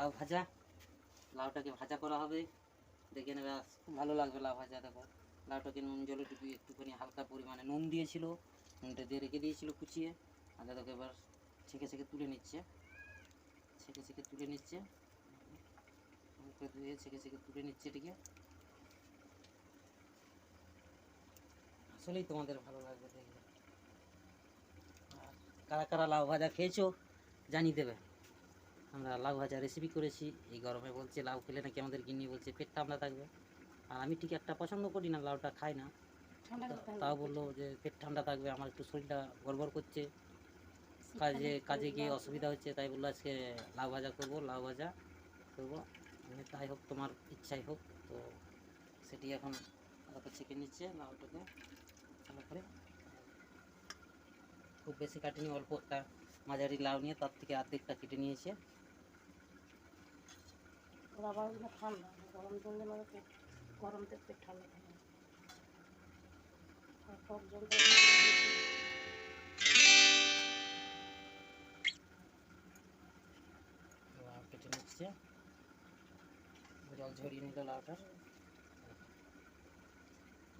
লাউ ভাজা। লাউটাকে ভাজা করা হবে। দেখে নেবে, খুব ভালো লাগবে লাউ ভাজা, দেখো। লাউটাকে নুন, জলে ডুবিয়ে একটুখানি হালকা পরিমাণে নুন দিয়েছিল। নুনটা দিয়ে রেখে দিয়েছিল কুচিয়ে। আর দেখো এবার ছেঁকে ছেঁকে তুলে নিচ্ছে। ছেঁকে ছেঁকে তুলে নিচ্ছে। মুখে ধুয়ে ছেঁকে ছেঁকে তুলে নিচ্ছে এটিকে। আসলেই তোমাদের ভালো লাগবে আর কারা কারা লাউ ভাজা খেয়েছো জানিয়ে দেবে। আমরা লাউ ভাজা রেসিপি করেছি। এই গরমে বলছে লাউ খেলে নাকি আমাদের গিন্নি বলছে পেট ঠান্ডা থাকবে। আর আমি ঠিক একটা পছন্দ করি না লাউটা খাই না। তাও বলল যে পেট ঠান্ডা থাকবে আমার একটু শরীরটা গড়বড় করছে। কাজে কাজে গিয়ে অসুবিধা হচ্ছে তাই বলল আজকে লাউ ভাজা করব লাউ ভাজা করব। আমি তাই হোক তোমার ইচ্ছাই হোক তো সেটি এখন হালকা ছেঁকে নিচ্ছে লাউটাকে ভালো করে। খুব বেশি কাটিনি অল্প একটা মাঝারি লাউ নিয়ে তার থেকে অর্ধেকটা কেটে নিয়েছে। আবার ঠান্ডা, গরম জল দিলে গরম পেট ঠান্ডা থাকে। আর টক জল জল ঝরিয়ে নিল লাউটার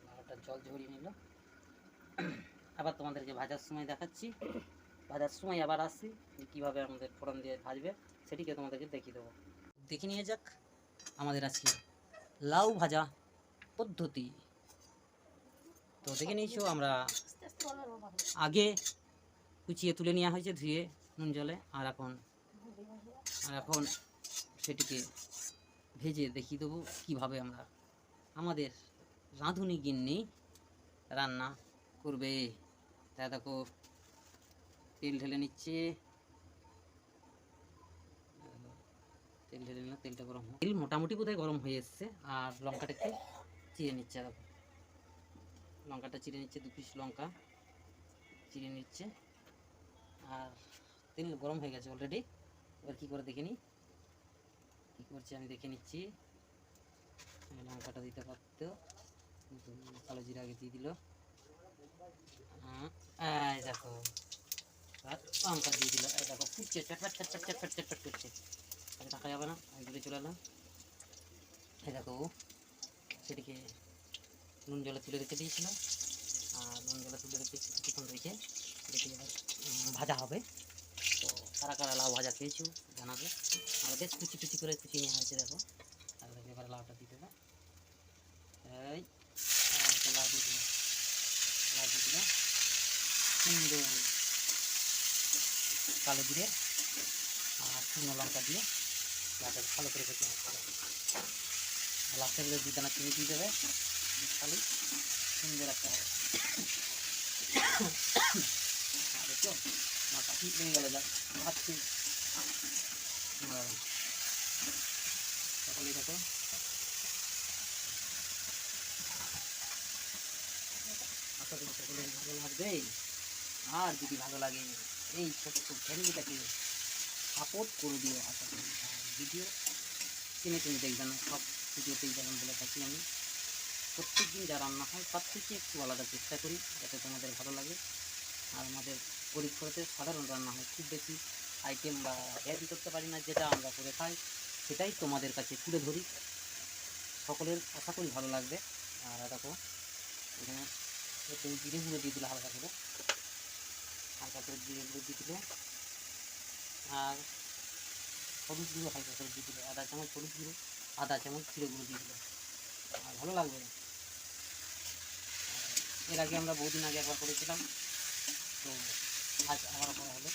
লাউটার জল ঝরিয়ে নিল। আবার তোমাদেরকে ভাজার সময় দেখাচ্ছি। ভাজার সময় আবার আসছি কীভাবে আমাদের ফোড়ন দিয়ে ভাজবে, সেটিকে তোমাদেরকে দেখিয়ে দেবো। দেখে নিয়ে যাক আমাদের আজকে লাউ ভাজা পদ্ধতি। তো দেখে নিয়েছো, আমরা আগে কুচিয়ে তুলে নেওয়া হয়েছে ধুয়ে নুন জলে, আর এখন আর এখন সেটিকে ভেজে দেখিয়ে দেবো কীভাবে আমরা আমাদের রাঁধুনি গিন্নি রান্না করবে। তা দেখো, তেল ঢেলে নিচ্ছে। তেল ঢেলে নিল তেলটা গরম তেল মোটামুটি বোধহয় গরম হয়ে এসছে আর লঙ্কাটাকে চিড়ে নিচ্ছে দেখো। লঙ্কাটা চিড়ে নিচ্ছে দু পিস লঙ্কা চিড়ে নিচ্ছে। আর তেল গরম হয়ে গেছে অলরেডি এবার কী করে দেখে নিই কী করছে আমি দেখে নিচ্ছি। লঙ্কাটা দিতে পারতো। কালো জিরা আগে দিয়ে দিল। হ্যাঁ, দেখো। লঙ্কা দিয়ে দিল। দেখো ফুটছে চটপট চটপট চটপট চটপট করছে থাকা যাবে না আমি দূরে চলে এলাম এই দেখো সেটিকে নুন জলে তুলে রেখে দিয়েছিলাম আর নুন জলে তুলে রেখে কিছুক্ষণ রেখে রেখে এবার ভাজা হবে। তো কারা কারা লাউ ভাজা খেয়েছো জানাবে। আর বেশ কুচি কুচি করে কুচি নেওয়া হয়েছে, দেখো। দেখো এবার লাউটা দিয়ে দেবে। এই লাউ দিয়ে দিলাম। লাউ দিয়ে দিলাম। সুন্দর কালো জিরে, আর শুকনো লঙ্কা দিয়ে লাউটা ভালো করে ভেজে নিতে হবে। দিয়ে দেবে। খালি সুন্দর একটা হবে। ভালো লাগবে? আর যদি ভালো লাগে, এই ছোট্ট ফ্যামিলিটাকে সাপোর্ট করে দিও, আশা করি। ভিডিও কিনে কিনে দেখবে না সব ভিডিওতেই যেমন বলে থাকি আমি। প্রত্যেক দিন যা রান্না হয়, তার থেকে একটু আলাদা চেষ্টা করি, যাতে তোমাদের ভালো লাগে। আর আমাদের গরিব ঘরেতে সাধারণ রান্না হয়, খুব বেশি আইটেম বা হেয়ারি করতে পারি না, যেটা আমরা করে খাই, সেটাই তোমাদের কাছে তুলে ধরি। সকলের আশা করি ভালো লাগবে। আর দেখো, এখানে একটু গুঁড়ো দিয়ে দিলে হালকা করে। হালকা করে জিরে গুঁড়ো দিয়ে দিলে। আর হলুদ গুঁড়ো হালকা করে দিয়ে দিলে। আধা চামচ, হলুদ গুঁড়ো আধা চামচ, জিরে গুঁড়ো দিয়ে দিলে। আর ভালো লাগবে এর আগে আমরা বহুদিন আগে একবার করেছিলাম। তো আজ আবার করা হলো।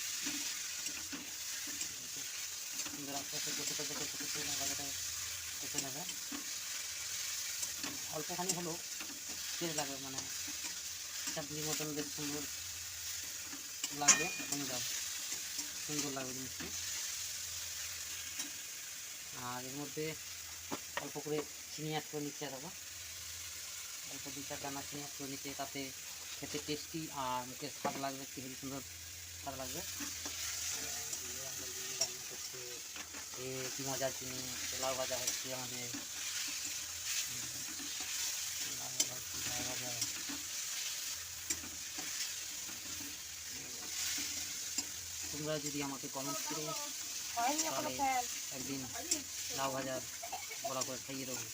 সুন্দর আস্তে আস্তে নেবে। অল্পখানি হলো তেল লাগবে মানে। চাটনির মতন বেশ সুন্দর লাগবে এখন যাও। সুন্দর লাগবে জিনিসটি। আর এর মধ্যে অল্প করে চিনি অ্যাড করে নিচ্ছে দেখো অল্প দু চার দানা চিনি অ্যাড করে নিচ্ছে, তাতে খেতে টেস্টি আর মুখে স্বাদ লাগবে কি হেবি সুন্দর স্বাদ লাগবে। এ মজার জিনিস লাউ ভাজা হচ্ছে আমাদের। তোমরা যদি আমাকে কমেন্ট করে তাহলে একদিন লাউ ভাজা বড়া করে খাইয়ে দেবো।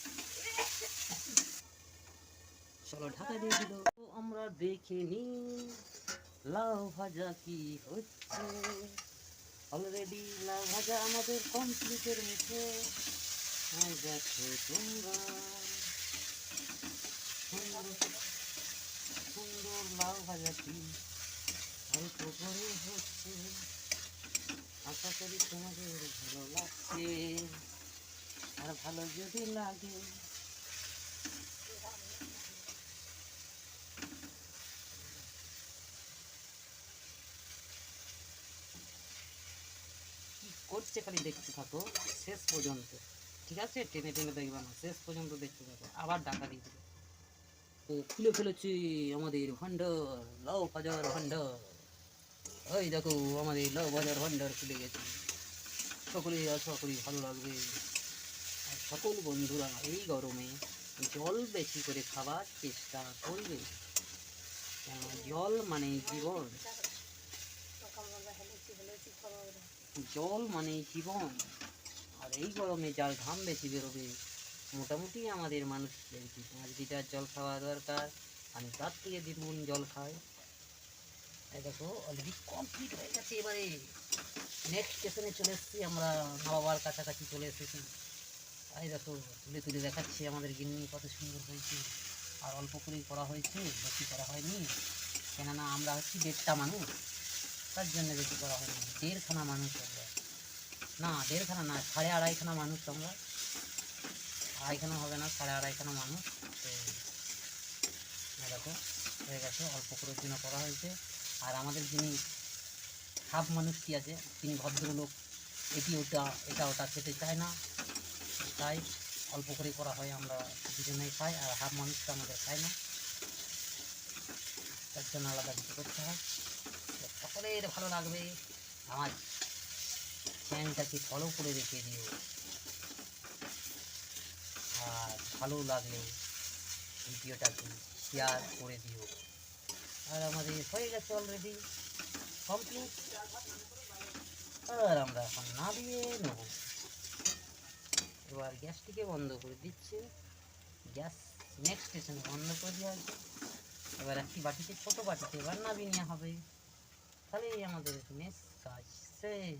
চলো ঢাকা দিয়ে দিল। আমরা দেখে নি লাউ ভাজা কি হচ্ছে। অলরেডি লাউ ভাজা আমাদের কমপ্লিটের মুখে দেখো তোমরা। সুন্দর লাউ ভাজাটি অল্প করে হচ্ছে। আশা করি তোমাদের ভালো লাগছে। আর ভালো যদি লাগে। করছে খালি দেখতে থাকো, শেষ পর্যন্ত। ঠিক আছে? টেনে টেনে দেখবে না, শেষ পর্যন্ত দেখতে থাকো। আবার ডাকা দিয়ে দেবে। তো খুলে ফেলেছি আমাদের ভান্ডার, লাউ ভাজার ভান্ডার। ওই দেখো, আমাদের লাউ ভাজার ভান্ডার খুলে গেছে। সকলে আশা করি ভালো লাগবে। সকল বন্ধুরা এই গরমে জল বেশি করে খাবার চেষ্টা করবে। জল মানে জীবন। জল মানে জীবন। আর এই গরমে যার ঘাম বেশি বেরোবে, মোটামুটি আমাদের মানুষদের কি? পাঁচ লিটার জল খাওয়া দরকার। আমি তার থেকে দ্বিগুণ জল খাই। দেখো অলরেডি কমপ্লিট হয়ে গেছে এবারে। নেক্সট স্টেশনে চলে এসেছি আমরা, মা বাবার কাছাকাছি চলে এসেছি। এই দেখো, তুলে তুলে দেখাচ্ছি আমাদের গিন্নি কত সুন্দর হয়েছে। আর অল্প করেই করা হয়েছে, বেশি করা হয়নি। কেননা আমরা হচ্ছি দেড়টা মানুষ, তার জন্য বেশি করা হয়নি। দেড়খানা মানুষ আমরা। না, দেড়খানা না, সাড়ে আড়াইখানা মানুষ আমরা। আড়াইখানা হবে না, সাড়ে আড়াইখানা মানুষ। তো দেখো, হয়ে গেছে, অল্প করার জন্য করা হয়েছে। আর আমাদের যিনি হাফ মানুষটি আছে, তিনি ভদ্রলোক, এটি ওটা, এটা ওটা খেতে চায় না। তাই অল্প করে করা হয়, আমরা দুজনেই খাই, আর হাফ মানুষটা আমাদের খাই না। তার জন্য আলাদা কিছু করতে হয়। সকলের ভালো লাগবে। আমার চ্যানেলটাকে ফলো করে রেখে দিও। আর ভালো লাগলে ভিডিওটাকে শেয়ার করে দিও। আর আমাদের হয়ে গেছে অলরেডি কমপ্লিট আর আমরা এখন নামিয়ে নেব। এবার গ্যাসটিকে বন্ধ করে দিচ্ছে। গ্যাস নেক্সট স্টেশন বন্ধ করে দেওয়া আছে এবার একটি বাটিতে, ছোট বাটিতে এবার নাবি নেওয়া হবে। তাহলেই আমাদের মেস কাজ শেষ।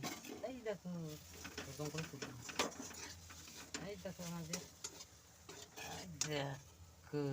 এই দেখো এরকম করে এই দেখো আমাদের। দেখো।